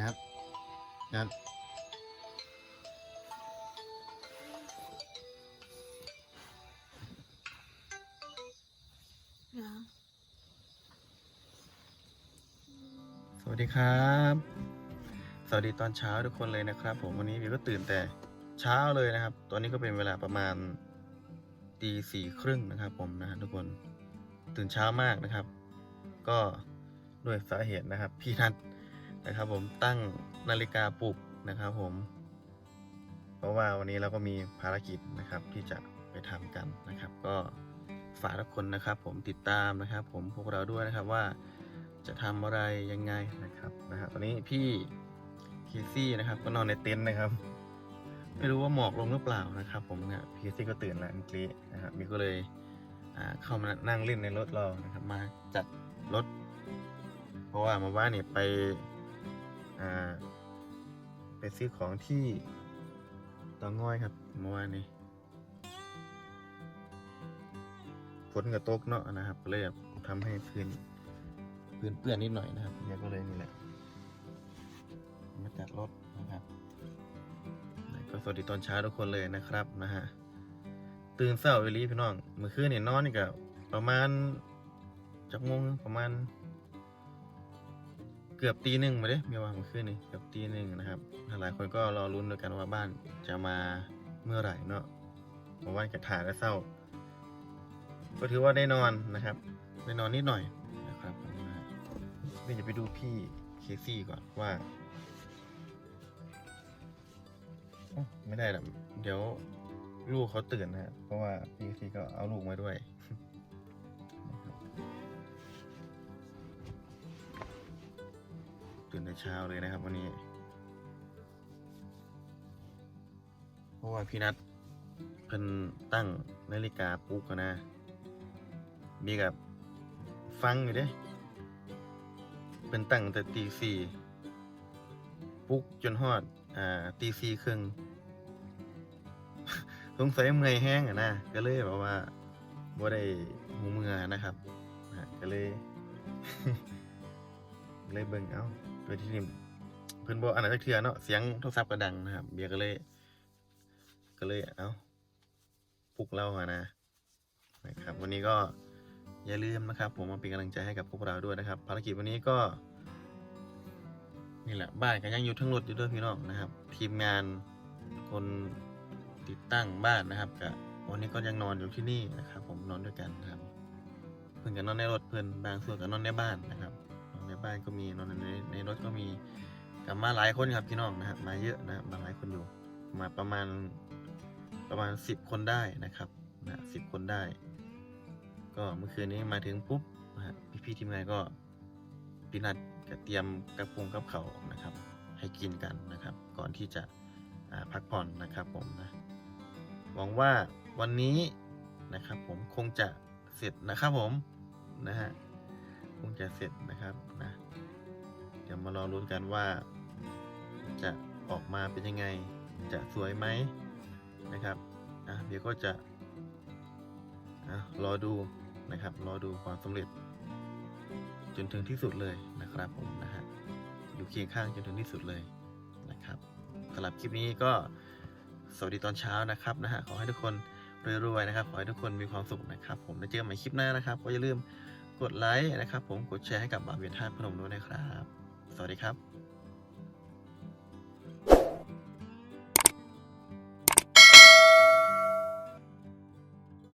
พี่นัทนัทนะสวัสดีครับ สวัสดีตอนเช้าทุกคนเลยนะครับ ผมวันนี้วิวก็ตื่นแต่เช้าเลยนะครับ ตอนนี้ก็เป็นเวลาประมาณตีสี่ครึ่งนะครับผมนะฮะทุกคนตื่นเช้ามากนะครับ ก็ด้วยสาเหตุนะครับ พี่นัท นะครับผมตั้งนาฬิกาปลุกนะครับผม เพราะว่าวันนี้เราก็มีภารกิจนะครับที่จะไปทำกันนะครับ ก็ฝากทุกคนนะครับ ผมติดตามนะครับ ผมพวกเราด้วยนะครับว่าจะทำอะไรยังไงนะครับนะฮะตอนนี้พี่เคซี่นะครับ ก็นอนในเต็นท์นะครับ ไม่รู้ว่าหมอกลงหรือเปล่านะครับ ผมเนี่ยพีซี่ก็ตื่นแล้วเมื่อกี้นะครับมีก็เลยเข้ามานั่งเล่นในรถเรานะครับ มาจัดรถ เพราะว่ามาว่าเนี่ยไป ไปซื้อของที่ตาง่อยครับเมื่อวานนี้ฝนกระตกเนาะนะครับก็เลยทำให้พื้นพื้นเปื้อนนิดหน่อยนะครับเดี๋ยก็เลยนี่แหละมาจัดรถนะครับก็สวัสดีตอนเช้าทุกคนเลยนะครับนะฮะตื่นเช้าเวลีพี่น้องเมื่อคืนเนี่ยนอนนี่ก็ประมาณจักโมงประมาณ เกือบตีหนึ่งมาเด้มีว่าเมื่อคืนนี่เกือบตีหนึ่งนะครับหลายคนก็รอรุ้นด้วยกันว่าบ้านจะมาเมื่อไหร่เนาะเพราะว่าจะถ่ายและเศร้า ก็ถือว่าได้นอนนะครับ ได้นอนนิดหน่อยนะครับผมนะฮะเดี๋ยวจะไปดูพี่เคซี่ก่อนว่าโอ้ไม่ได้หรอกเดี๋ยวลูกเขาตื่นนะฮะเพราะว่าพี่เคซี่ก็เอาลูกมาด้วย เช้าเลยนะครับวันนี้ เพราะว่าพี่นัทเพิ่นตั้งนาฬิกาปลุกนะ มีกับฟังอยู่เด้เพิ่นตั้งแต่ตีสี่ปลุกจนฮอด อ่าตีสี่ครึ่งสงสัยเมื่อยแห้งอะนะก็เลยแบบว่าบ่ได้หูเมื่อนะครับก็เลย เลยเบิ่งเอ้าโดยที่นี่เพิ่นบอกอันนั้นจักเทื่อเนาะเสียงโทรศัพท์ก็ดังนะครับ เบียก็เลย ก็เลยเอ้าปลุกเราอะนะนะครับ วันนี้ก็อย่าลืมนะครับ ผมมาเป็นกำลังใจให้กับพวกเราด้วยนะครับ ภารกิจวันนี้ก็ นี่แหละบ้านก็ยังอยู่ทั้งรถอยู่ด้วยพี่น้องนะครับ ทีมงานคนติดตั้งบ้านนะครับกับวันนี้ก็ยังนอนอยู่ที่นี่นะครับ ผมนอนด้วยกันนะครับ เพื่อนก็นอนในรถเพื่อนบางส่วนก็นอนในบ้านนะครับ บ้านก็มีนอนในในรถก็มีกลับมาหลายคนครับพี่น้องนะครับมาเยอะนะครับมาหลายคนอยู่ มาประมาณประมาณสิบคนได้นะครับนะสิบคนได้ ก็เมื่อคืนนี้มาถึงปุ๊บนะฮะพี่ๆทีมงานก็พี่นัดเตรียมกระปุงกับเขาวนะครับ ให้กินกันนะครับ ก่อนที่จะพักผ่อนนะครับผมนะหวังว่าวันนี้นะครับ ผมคงจะเสร็จนะครับผมนะฮะคงจะเสร็จนะครับนะารอรุ้นกันว่า จะออกมาเป็นยังไง จะสวยไหมนะครับอะเดี๋ยวก็จะอะรอดูนะครับ รอดูความสำเร็จ จนถึงที่สุดเลยนะครับผมนะฮะอยู่เคียงข้างจนถึงที่สุดเลยนะครับสำหรับคลิปนี้ก็สวัสดีตอนเช้านะครับนะฮะขอให้ทุกคนรวยๆนะครับขอให้ทุกคนมีความสุขนะครับ ผมแล้วเจอกันใหม่คลิปหน้านะครับ ก็อย่าลืมกดไลค์นะครับ ผมกดแชร์ให้กับบาเวียนท่าพนมด้วยนะครับ สวัสดีครับ